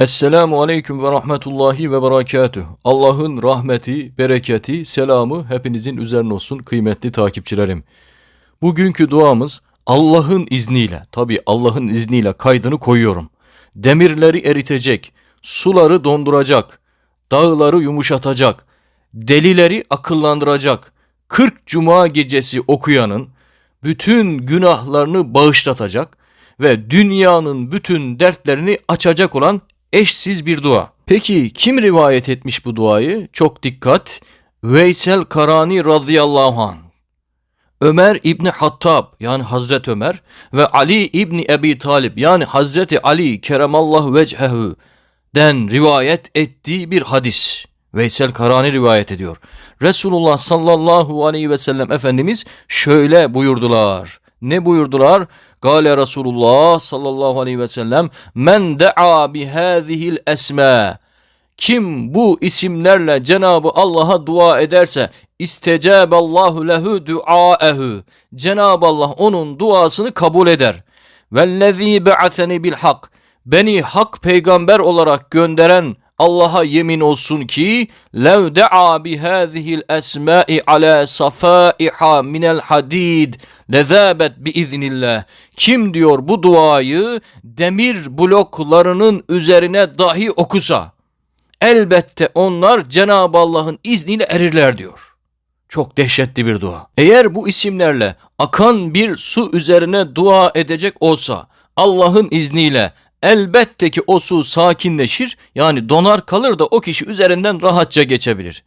Esselamu aleyküm ve rahmetullahi ve berekatüh. Allah'ın rahmeti, bereketi, selamı hepinizin üzerine olsun kıymetli takipçilerim. Bugünkü duamız Allah'ın izniyle, tabi Allah'ın izniyle kaydını koyuyorum. Demirleri eritecek, suları donduracak, dağları yumuşatacak, delileri akıllandıracak. 40 cuma gecesi okuyanın bütün günahlarını bağışlatacak ve dünyanın bütün dertlerini açacak olan eşsiz bir dua. Peki kim rivayet etmiş bu duayı? Çok dikkat. Veysel Karani radıyallahu anh. Ömer İbni Hattab yani Hazret Ömer ve Ali İbni Ebi Talib yani Hazreti Ali keremallahu vechehu den rivayet ettiği bir hadis. Veysel Karani rivayet ediyor. Resulullah sallallahu aleyhi ve sellem Efendimiz şöyle buyurdular. Ne buyurdular? Gale Resulullah sallallahu aleyhi ve sellem men da'a bi hadihil esma kim bu isimlerle Cenabı Allah'a dua ederse istecaballahu lehu duaehu Cenab-ı Allah onun duasını kabul eder. Vellezî ba'atheni bil hak beni hak peygamber olarak gönderen Allah'a yemin olsun ki lev da'a bi hadihil esma'i ala safaiha minel hadid lezabet bi iznillah. Kim diyor bu duayı demir bloklarının üzerine dahi okusa elbette onlar Cenab-ı Allah'ın izniyle erirler diyor. Çok dehşetli bir dua. Eğer bu isimlerle akan bir su üzerine dua edecek olsa Allah'ın izniyle elbette ki o su sakinleşir yani donar kalır da o kişi üzerinden rahatça geçebilir.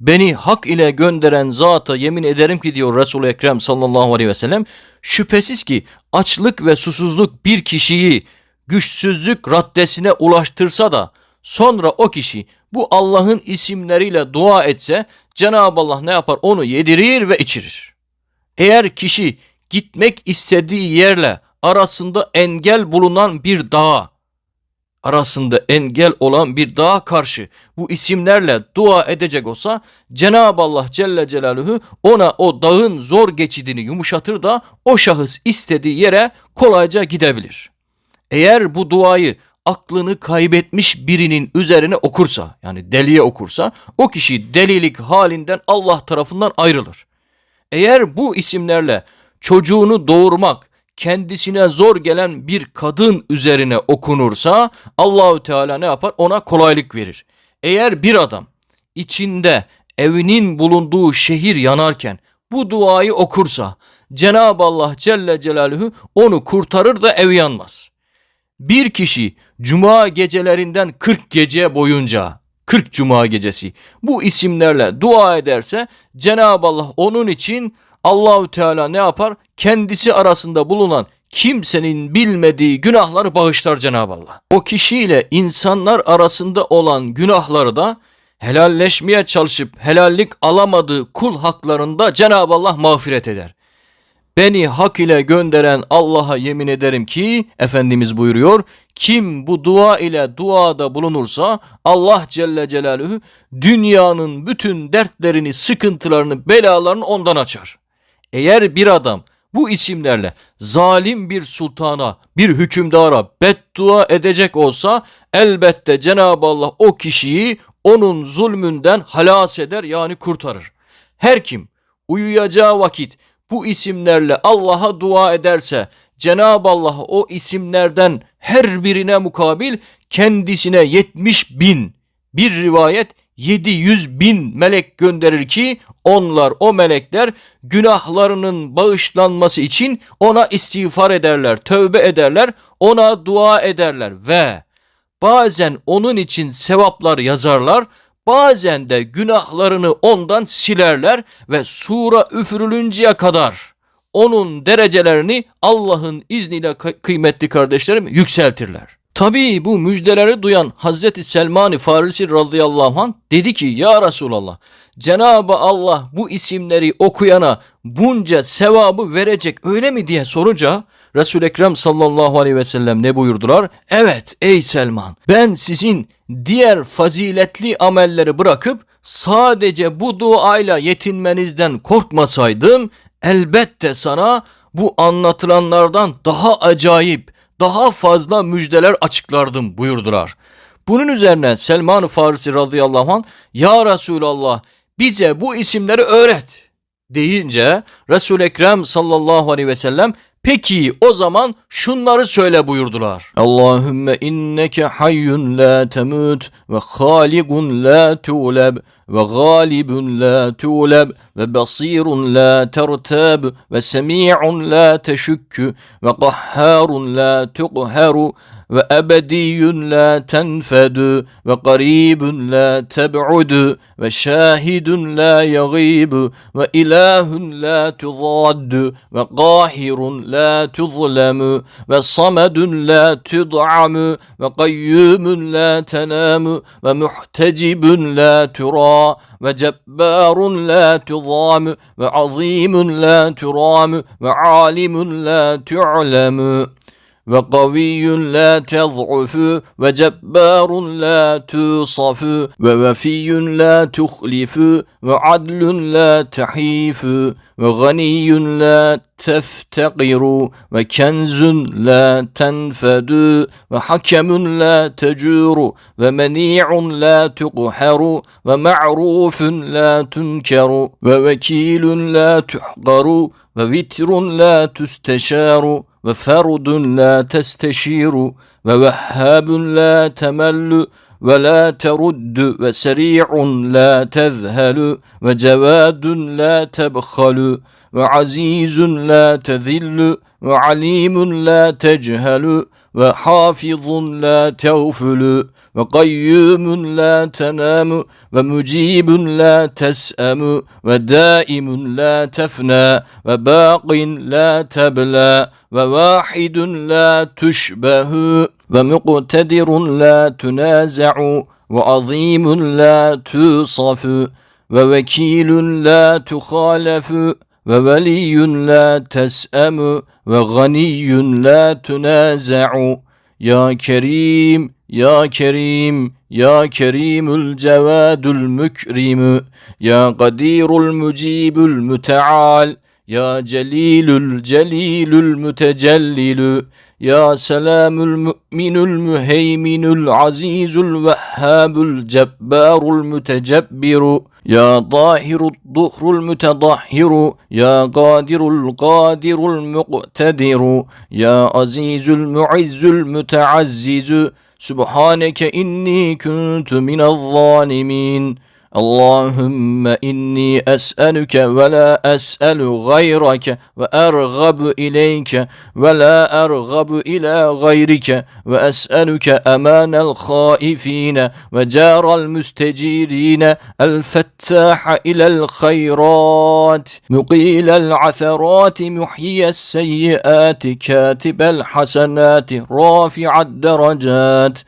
Beni hak ile gönderen zata yemin ederim ki diyor Resul-i Ekrem sallallahu aleyhi ve sellem şüphesiz ki açlık ve susuzluk bir kişiyi güçsüzlük raddesine ulaştırsa da sonra o kişi bu Allah'ın isimleriyle dua etse Cenab-ı Allah ne yapar? Onu yedirir ve içirir. Eğer kişi gitmek istediği yerle arasında engel bulunan bir dağa, arasında engel olan bir dağa karşı bu isimlerle dua edecek olsa Cenab-ı Allah Celle Celaluhu ona o dağın zor geçidini yumuşatır da o şahıs istediği yere kolayca gidebilir. Eğer bu duayı aklını kaybetmiş birinin üzerine okursa yani deliye okursa o kişi delilik halinden Allah tarafından ayrılır. Eğer bu isimlerle çocuğunu doğurmak kendisine zor gelen bir kadın üzerine okunursa Allahü Teala ne yapar? Ona kolaylık verir. Eğer bir adam içinde evinin bulunduğu şehir yanarken bu duayı okursa Cenab-ı Allah Celle Celaluhu onu kurtarır da ev yanmaz. Bir kişi cuma gecelerinden 40 gece boyunca 40 cuma gecesi bu isimlerle dua ederse Cenab-ı Allah onun için Allahü Teala ne yapar? Kendisi arasında bulunan kimsenin bilmediği günahları bağışlar Cenab-ı Allah. O kişiyle insanlar arasında olan günahları da helalleşmeye çalışıp helallik alamadığı kul haklarında Cenab-ı Allah mağfiret eder. Beni hak ile gönderen Allah'a yemin ederim ki Efendimiz buyuruyor kim bu dua ile duada bulunursa Allah Celle Celaluhu dünyanın bütün dertlerini, sıkıntılarını, belalarını ondan açar. Eğer bir adam bu isimlerle zalim bir sultana, bir hükümdara beddua edecek olsa elbette Cenab-ı Allah o kişiyi onun zulmünden halas eder yani kurtarır. Her kim uyuyacağı vakit bu isimlerle Allah'a dua ederse Cenab-ı Allah o isimlerden her birine mukabil kendisine 70 bin bir rivayet 700 bin melek gönderir ki onlar o melekler günahlarının bağışlanması için ona istiğfar ederler, tövbe ederler, ona dua ederler ve bazen onun için sevaplar yazarlar, bazen de günahlarını ondan silerler ve sura üfürülünceye kadar onun derecelerini Allah'ın izniyle kıymetli kardeşlerim yükseltirler. Tabii bu müjdeleri duyan Hazreti Selman-ı Farisi radıyallahu anh dedi ki ya Resulallah Cenab-ı Allah bu isimleri okuyana bunca sevabı verecek öyle mi diye sorunca Resul-i Ekrem sallallahu aleyhi ve sellem ne buyurdular? Evet ey Selman ben sizin diğer faziletli amelleri bırakıp sadece bu duayla yetinmenizden korkmasaydım elbette sana bu anlatılanlardan daha acayip, daha fazla müjdeler açıklardım buyurdular. Bunun üzerine Selman-ı Farisi radıyallahu anh Ya Resulallah bize bu isimleri öğret deyince Resul-i Ekrem sallallahu aleyhi ve sellem Peki o zaman şunları söyle buyurdular. Allahümme inneke hayyun la temut ve haligun la tuğleb ve galibun la tuğleb ve basirun la tertab ve semi'un la teşükkü ve qahharun la tuqharu ve ebediyyun la tenfedu ve qaribun la teb'udu ve şahidun la yagibu ve ilahun la tuzaddu ve qahirun la tuzlemu ve samedun la tud'amu ve qayyumun la tenamu ve muhtecibun la tura ve وقوي لا تضعف وجبار لا توصف ووفي لا تخلف وعدل لا تحيف وغني لا تفتقر وكنز لا تنفد وحكم لا تجور ومنيع لا تقهر ومعروف لا تنكر ووكيل لا تحقر ووتر لا تستشار وفرد لا تستشير ووهاب لا تمل ولا ترد وسريع لا تذهل وجواد لا تبخل وعزيز لا تذل وعليم لا تجهل وحافظ لا تغفل وقيوم لا تنام ومجيب لا تسأم ودائم لا تفنى وباق لا تبلى وواحد لا تشبه ومقتدر لا تنازع وعظيم لا توصف ووكيل لا تخالف وولي لا تسأم ve ganiyyun la tunaza'u. Ya kerim ya kerim ya kerimül cevadül mükrimü ya kadirul mucibül müteal ya celilül celilül mütecellilü ya selamül müminül müheyminül azizül vehhabül cebbarul mütecebbiru يا ظاهر الظهر المتظهر يا قادر القادر المقتدر يا عزيز المعز المتعزز سبحانك إني كنت من الظالمين. اللهم إني أسألك ولا أسأل غيرك وأرغب إليك ولا أرغب إلى غيرك وأسألك أمان الخائفين وجار المستجيرين الفتاح إلى الخيرات مقيل العثرات محيي السيئات كاتب الحسنات رافع الدرجات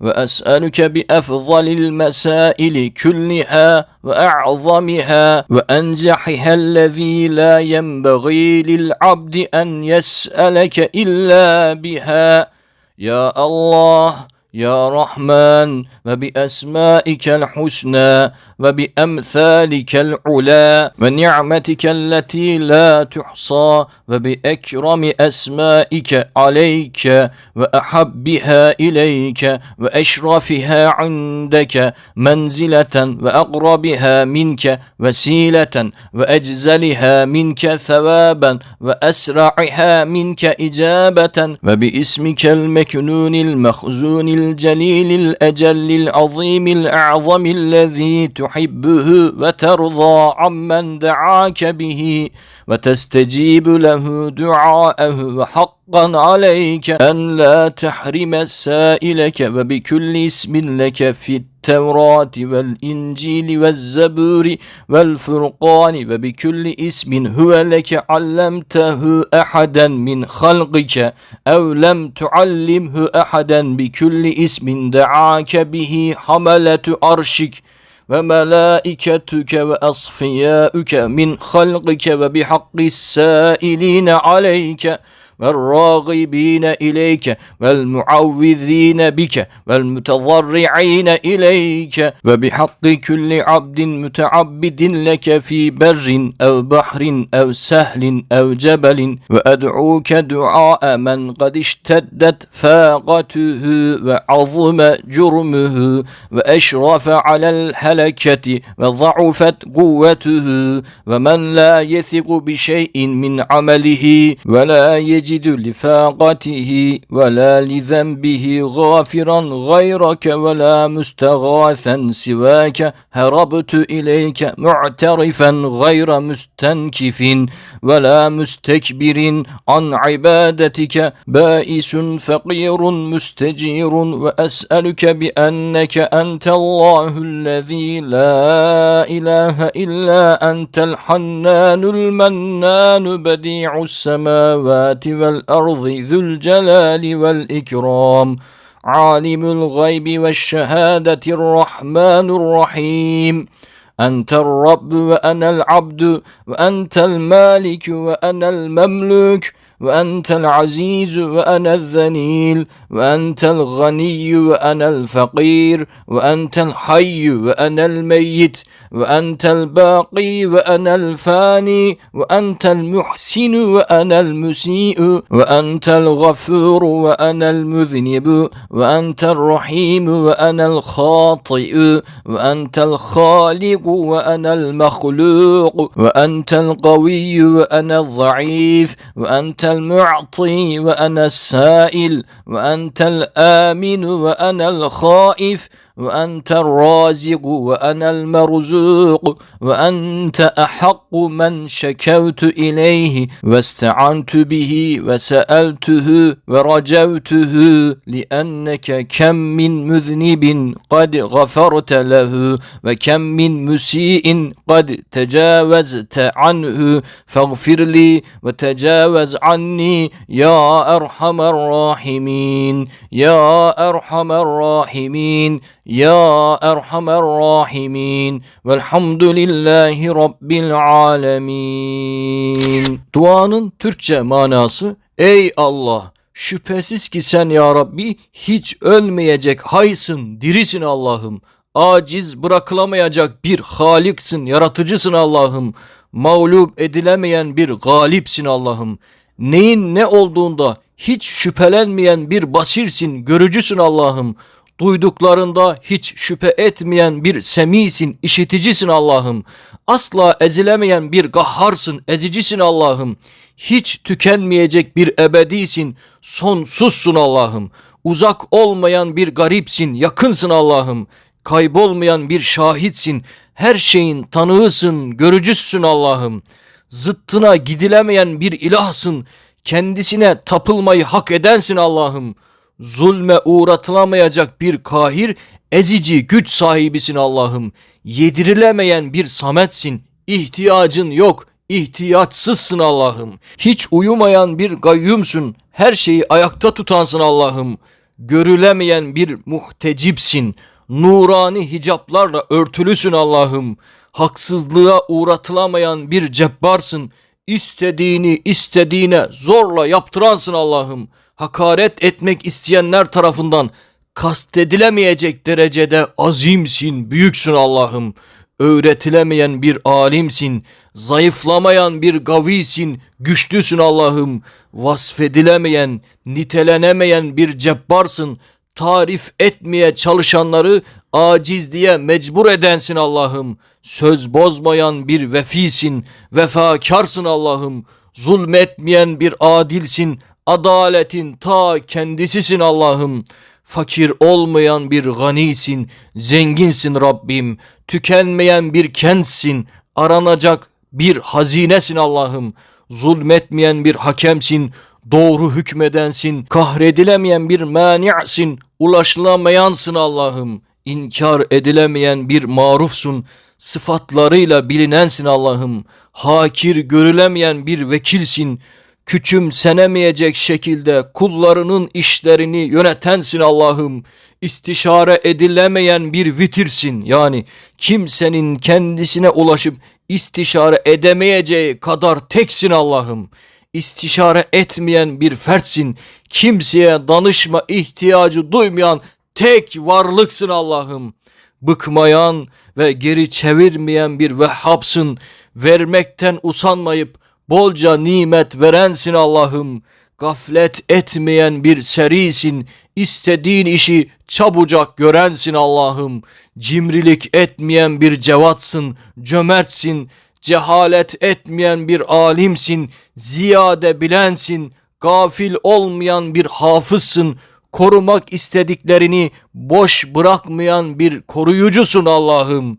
وأسألك بأفضل المسائل كلها وأعظمها وأنجحها الذي لا ينبغي للعبد أن يسألك إلا بها. يا الله يا رحمن وبأسمائك الحسنى وبأمثالك العلا ونعمتك التي لا تحصى وبأكرم أسمائك عليك وأحبها إليك وأشرفها عندك منزلة وأقربها منك وسيلة وأجزلها منك ثوابا وأسرعها منك إجابة وباسمك المكنون المخزون الجليل الأجل العظيم الأعظم الذي تحبه وترضى عمن دعاك به وتستجيب له دعاءه وحقا عليك أن لا تحرم سائلك وبكل اسم لك في التوراة والإنجيل والزبور والفرقان وبكل اسم هو لك علمته أحدا من خلقك أو لم تعلمه أحدا بكل اسم دعاك به حملة عرشك وملائكتك وأصفياؤك من خلقك وبحق السائلين عليك. والراغبين إليك والمعوذين بك والمتضرعين إليك. وبحق كل عبد متعبد لك في بر أو بحر أو سهل أو جبل. وأدعوك دعاء من قد اشتدت فاقته وعظم جرمه. وأشرف على الهلكة وضعفت قوته. ومن لا يثق بشيء من عمله ولا يجد لفاقته ولا لذنبه غافرا غيرك ولا مستغاثا سواك. هربت إليك معترفا غير مستنكف ولا مستكبر. عن عبادتك بائس فقير مستجير. وأسألك بأنك أنت الله الذي لا إله إلا أنت الحنان المنان بديع السماوات والأرض ذو الجلال والإكرام. عالم الغيب والشهادة الرحمن الرحيم. أنت الرب وأنا العبد وأنت المالك وأنا المملوك. وأنت العزيز وأنا الذليل وأنت الغني وأنا الفقير وأنت الحي وأنا الميت وأنت الباقي وأنا الفاني وأنت المحسن وأنا المسيء وأنت الغفور وأنا المذنب وأنت الرحيم وأنا الخاطئ وأنت الخالق وأنا المخلوق وأنت القوي وأنا الضعيف وأنت المعطي وأنا السائل وأنت الآمن وأنا الخائف وأنت الرازق وأنا المرزوق وأنت أحق من شكوت إليه واستعنت به وسألته ورجوته لأنك كم من مذنب قد غفرت له وكم من مسيء قد تجاوزت عنه فاغفر لي وتجاوز عني يا أرحم الراحمين يا أرحم الراحمين يا أرحم الراحمين والحمد لله رب العالمين Duanın Türkçe manası Ey Allah şüphesiz ki sen ya Rabbi hiç ölmeyecek haysın dirisin Allah'ım aciz bırakılamayacak bir haliksin yaratıcısın Allah'ım mağlup edilemeyen bir galipsin Allah'ım neyin ne olduğunda hiç şüphelenmeyen bir basirsin görücüsün Allah'ım duyduklarında hiç şüphe etmeyen bir semisin, işiticisin Allah'ım. Asla ezilemeyen bir gahharsın, ezicisin Allah'ım. Hiç tükenmeyecek bir ebedisin, sonsuzsun Allah'ım. Uzak olmayan bir garipsin, yakınsın Allah'ım. Kaybolmayan bir şahitsin, her şeyin tanığısın, görücüsün Allah'ım. Zıttına gidilemeyen bir ilahsın, kendisine tapılmayı hak edensin Allah'ım zulme uğratılamayacak bir kahir, ezici güç sahibisin Allah'ım. Yedirilemeyen bir sametsin. İhtiyacın yok, ihtiyaçsızsın Allah'ım. Hiç uyumayan bir gayyumsun. Her şeyi ayakta tutansın Allah'ım. Görülemeyen bir muhtecipsin. Nurani hicaplarla örtülüsün Allah'ım. Haksızlığa uğratılamayan bir cebbarsın. İstediğini istediğine zorla yaptıransın Allah'ım hakaret etmek isteyenler tarafından kastedilemeyecek derecede azimsin, büyüksün Allah'ım. Öğretilemeyen bir alimsin, zayıflamayan bir gavisin, güçlüsün Allah'ım. Vasfedilemeyen, nitelenemeyen bir cebbarsın, tarif etmeye çalışanları aciz diye mecbur edensin Allah'ım. Söz bozmayan bir vefisin, vefakarsın Allah'ım. Zulmetmeyen bir adilsin, Adaletin ta kendisisin Allah'ım. Fakir olmayan bir ganisin, zenginsin Rabbim. Tükenmeyen bir kentsin, aranacak bir hazinesin Allah'ım. Zulmetmeyen bir hakemsin, doğru hükmedensin. Kahredilemeyen bir mani'sin, ulaşılamayansın Allah'ım. İnkar edilemeyen bir marufsun, sıfatlarıyla bilinensin Allah'ım. Hakir görülemeyen bir vekilsin, küçümsenemeyecek şekilde kullarının işlerini yönetensin Allah'ım. İstişare edilemeyen bir vitirsin. Yani kimsenin kendisine ulaşıp istişare edemeyeceği kadar teksin Allah'ım. istişare etmeyen bir fertsin. Kimseye danışma ihtiyacı duymayan tek varlıksın Allah'ım. Bıkmayan ve geri çevirmeyen bir Vehhabsın. Vermekten usanmayıp bolca nimet verensin Allah'ım. Gaflet etmeyen bir serisin. İstediğin işi çabucak görensin Allah'ım. Cimrilik etmeyen bir cevatsın, cömertsin. Cehalet etmeyen bir alimsin, ziyade bilensin. Gafil olmayan bir hafızsın. Korumak istediklerini boş bırakmayan bir koruyucusun Allah'ım.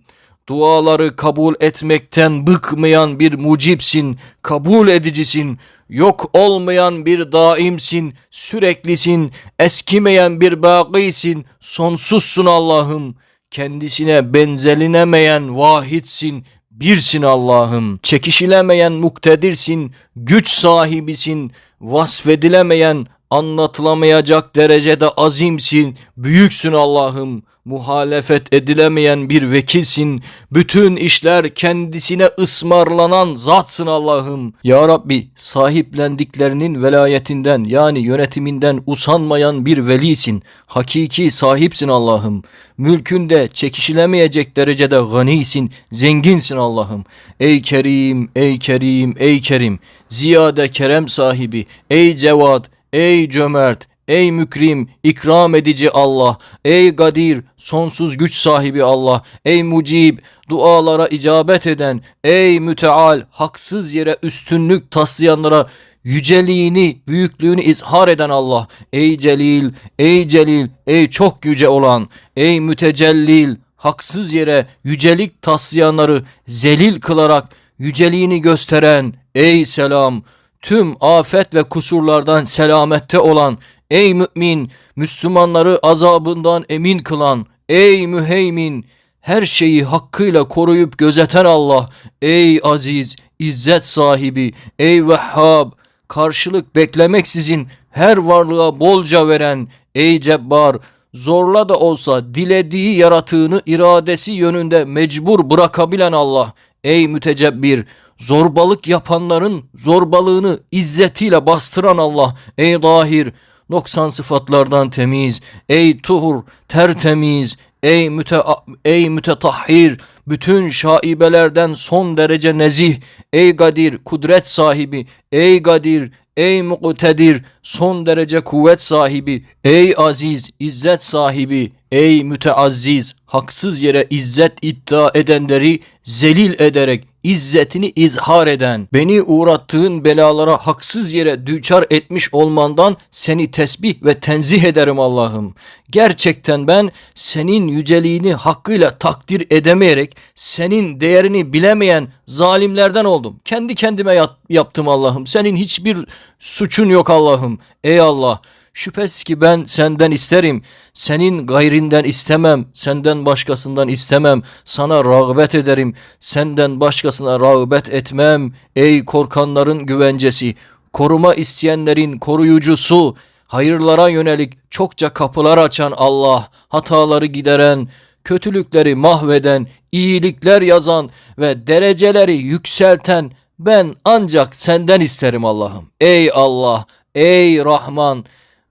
Duaları kabul etmekten bıkmayan bir mucipsin, kabul edicisin, yok olmayan bir daimsin, süreklisin, eskimeyen bir bakisin, sonsuzsun Allah'ım. Kendisine benzelinemeyen vahidsin, birsin Allah'ım. Çekişilemeyen muktedirsin, güç sahibisin, vasfedilemeyen, anlatılamayacak derecede azimsin, büyüksün Allah'ım. Muhalefet edilemeyen bir vekilsin. Bütün işler kendisine ısmarlanan zatsın Allah'ım. Ya Rabbi sahiplendiklerinin velayetinden yani yönetiminden usanmayan bir velisin. Hakiki sahipsin Allah'ım. Mülkünde çekişilemeyecek derecede ganisin, zenginsin Allah'ım. Ey Kerim, ey Kerim, ey Kerim. Ziyade kerem sahibi, ey Cevad, ey cömert, Ey mükrim, ikram edici Allah, ey gadir, sonsuz güç sahibi Allah, ey mucib, dualara icabet eden, ey müteal, haksız yere üstünlük taslayanlara yüceliğini, büyüklüğünü izhar eden Allah, ey celil, ey celil, ey çok yüce olan, ey mütecellil, haksız yere yücelik taslayanları zelil kılarak yüceliğini gösteren, ey selam, tüm afet ve kusurlardan selamette olan, Ey mümin, Müslümanları azabından emin kılan, ey müheymin, her şeyi hakkıyla koruyup gözeten Allah, ey aziz, izzet sahibi, ey Vehhab, karşılık beklemeksizin her varlığa bolca veren, ey Cebbar, zorla da olsa dilediği yaratığını iradesi yönünde mecbur bırakabilen Allah, ey mütecebbir, zorbalık yapanların zorbalığını izzetiyle bastıran Allah, ey dahir, noksan sıfatlardan temiz, ey tuhur, tertemiz, ey müte ey mütetahhir, bütün şaibelerden son derece nezih, ey gadir, kudret sahibi, ey gadir, ey muktedir, son derece kuvvet sahibi, ey aziz, izzet sahibi, ey müteazziz, haksız yere izzet iddia edenleri zelil ederek izzetini izhar eden, beni uğrattığın belalara haksız yere düçar etmiş olmandan seni tesbih ve tenzih ederim Allah'ım. Gerçekten ben senin yüceliğini hakkıyla takdir edemeyerek senin değerini bilemeyen zalimlerden oldum. Kendi kendime yap- yaptım Allah'ım. Senin hiçbir suçun yok Allah'ım. Ey Allah Şüphesiz ki ben senden isterim. Senin gayrinden istemem. Senden başkasından istemem. Sana rağbet ederim. Senden başkasına rağbet etmem. Ey korkanların güvencesi. Koruma isteyenlerin koruyucusu. Hayırlara yönelik çokça kapılar açan Allah. Hataları gideren, kötülükleri mahveden, iyilikler yazan ve dereceleri yükselten ben ancak senden isterim Allah'ım. Ey Allah, ey Rahman,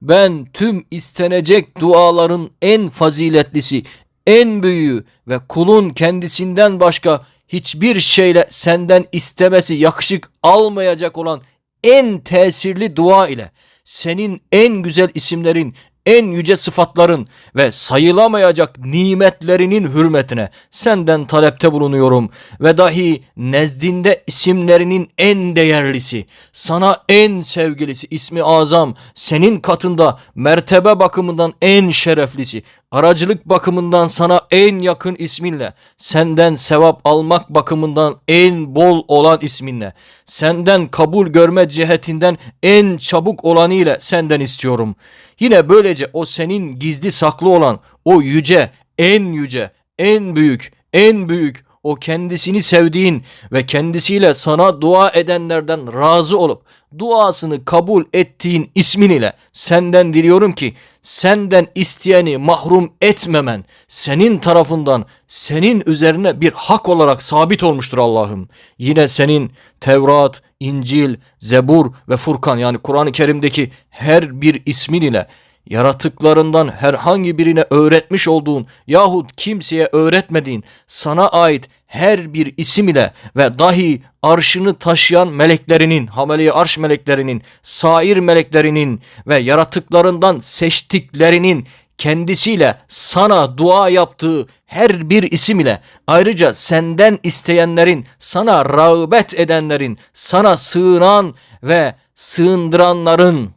ben tüm istenecek duaların en faziletlisi, en büyüğü ve kulun kendisinden başka hiçbir şeyle senden istemesi yakışık almayacak olan en tesirli dua ile senin en güzel isimlerin, en yüce sıfatların ve sayılamayacak nimetlerinin hürmetine senden talepte bulunuyorum. Ve dahi nezdinde isimlerinin en değerlisi, sana en sevgilisi ismi azam, senin katında mertebe bakımından en şereflisi, aracılık bakımından sana en yakın isminle, senden sevap almak bakımından en bol olan isminle, senden kabul görme cihetinden en çabuk olanı ile senden istiyorum. Yine böylece o senin gizli saklı olan o yüce, en yüce, en büyük, en büyük o kendisini sevdiğin ve kendisiyle sana dua edenlerden razı olup duasını kabul ettiğin ismin ile senden diliyorum ki senden isteyeni mahrum etmemen senin tarafından senin üzerine bir hak olarak sabit olmuştur Allah'ım. Yine senin Tevrat, İncil, Zebur ve Furkan yani Kur'an-ı Kerim'deki her bir ismin ile yaratıklarından herhangi birine öğretmiş olduğun yahut kimseye öğretmediğin sana ait her bir isim ile ve dahi arşını taşıyan meleklerinin, hameleyi arş meleklerinin, sair meleklerinin ve yaratıklarından seçtiklerinin kendisiyle sana dua yaptığı her bir isim ile ayrıca senden isteyenlerin, sana rağbet edenlerin, sana sığınan ve sığındıranların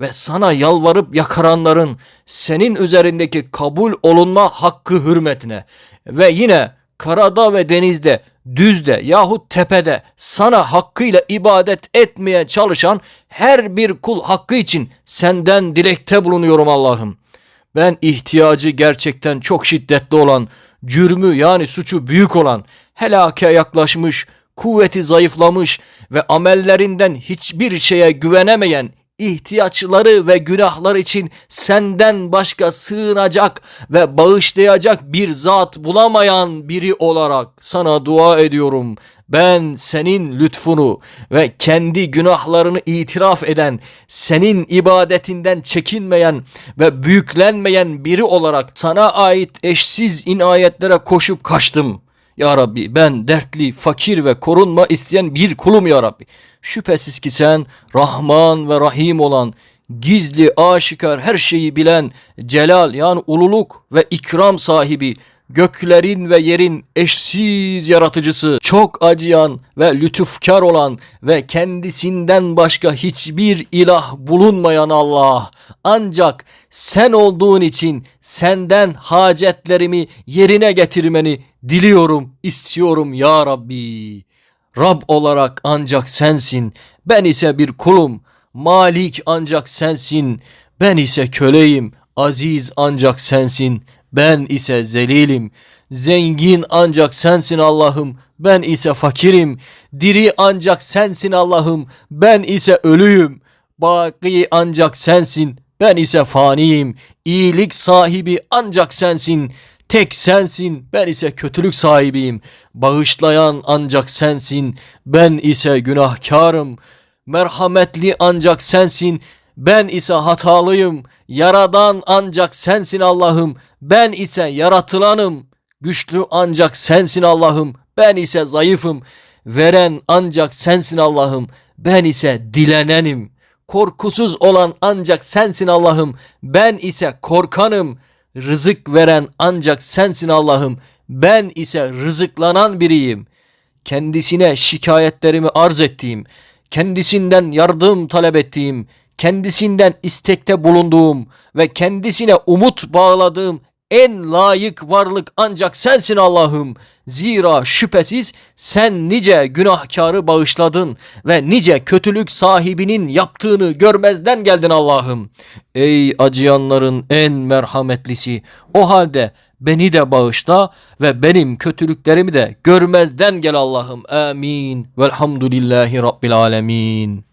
ve sana yalvarıp yakaranların senin üzerindeki kabul olunma hakkı hürmetine ve yine karada ve denizde, düzde yahut tepede sana hakkıyla ibadet etmeye çalışan her bir kul hakkı için senden dilekte bulunuyorum Allah'ım. Ben ihtiyacı gerçekten çok şiddetli olan, cürmü yani suçu büyük olan, helake yaklaşmış, kuvveti zayıflamış ve amellerinden hiçbir şeye güvenemeyen ihtiyaçları ve günahlar için senden başka sığınacak ve bağışlayacak bir zat bulamayan biri olarak sana dua ediyorum. Ben senin lütfunu ve kendi günahlarını itiraf eden, senin ibadetinden çekinmeyen ve büyüklenmeyen biri olarak sana ait eşsiz inayetlere koşup kaçtım.'' Ya Rabbi ben dertli, fakir ve korunma isteyen bir kulum ya Rabbi. Şüphesiz ki sen Rahman ve Rahim olan, gizli, aşikar her şeyi bilen, celal yani ululuk ve ikram sahibi, göklerin ve yerin eşsiz yaratıcısı, çok acıyan ve lütufkar olan ve kendisinden başka hiçbir ilah bulunmayan Allah. Ancak sen olduğun için senden hacetlerimi yerine getirmeni diliyorum, istiyorum ya Rabbi. Rab olarak ancak sensin, ben ise bir kulum. Malik ancak sensin, ben ise köleyim. Aziz ancak sensin, ben ise zelilim. Zengin ancak sensin Allah'ım, ben ise fakirim. Diri ancak sensin Allah'ım, ben ise ölüyüm. Baki ancak sensin, ben ise faniyim. İyilik sahibi ancak sensin. Tek sensin, ben ise kötülük sahibiyim. Bağışlayan ancak sensin, ben ise günahkarım. Merhametli ancak sensin, ben ise hatalıyım. Yaradan ancak sensin Allah'ım, ben ise yaratılanım. Güçlü ancak sensin Allah'ım, ben ise zayıfım. Veren ancak sensin Allah'ım, ben ise dilenenim. Korkusuz olan ancak sensin Allah'ım, ben ise korkanım.'' Rızık veren ancak sensin Allah'ım. Ben ise rızıklanan biriyim. Kendisine şikayetlerimi arz ettiğim, kendisinden yardım talep ettiğim, kendisinden istekte bulunduğum ve kendisine umut bağladığım en layık varlık ancak sensin Allah'ım. Zira şüphesiz sen nice günahkarı bağışladın ve nice kötülük sahibinin yaptığını görmezden geldin Allah'ım. Ey acıyanların en merhametlisi o halde beni de bağışla ve benim kötülüklerimi de görmezden gel Allah'ım. Amin. Velhamdülillahi Rabbil Alemin.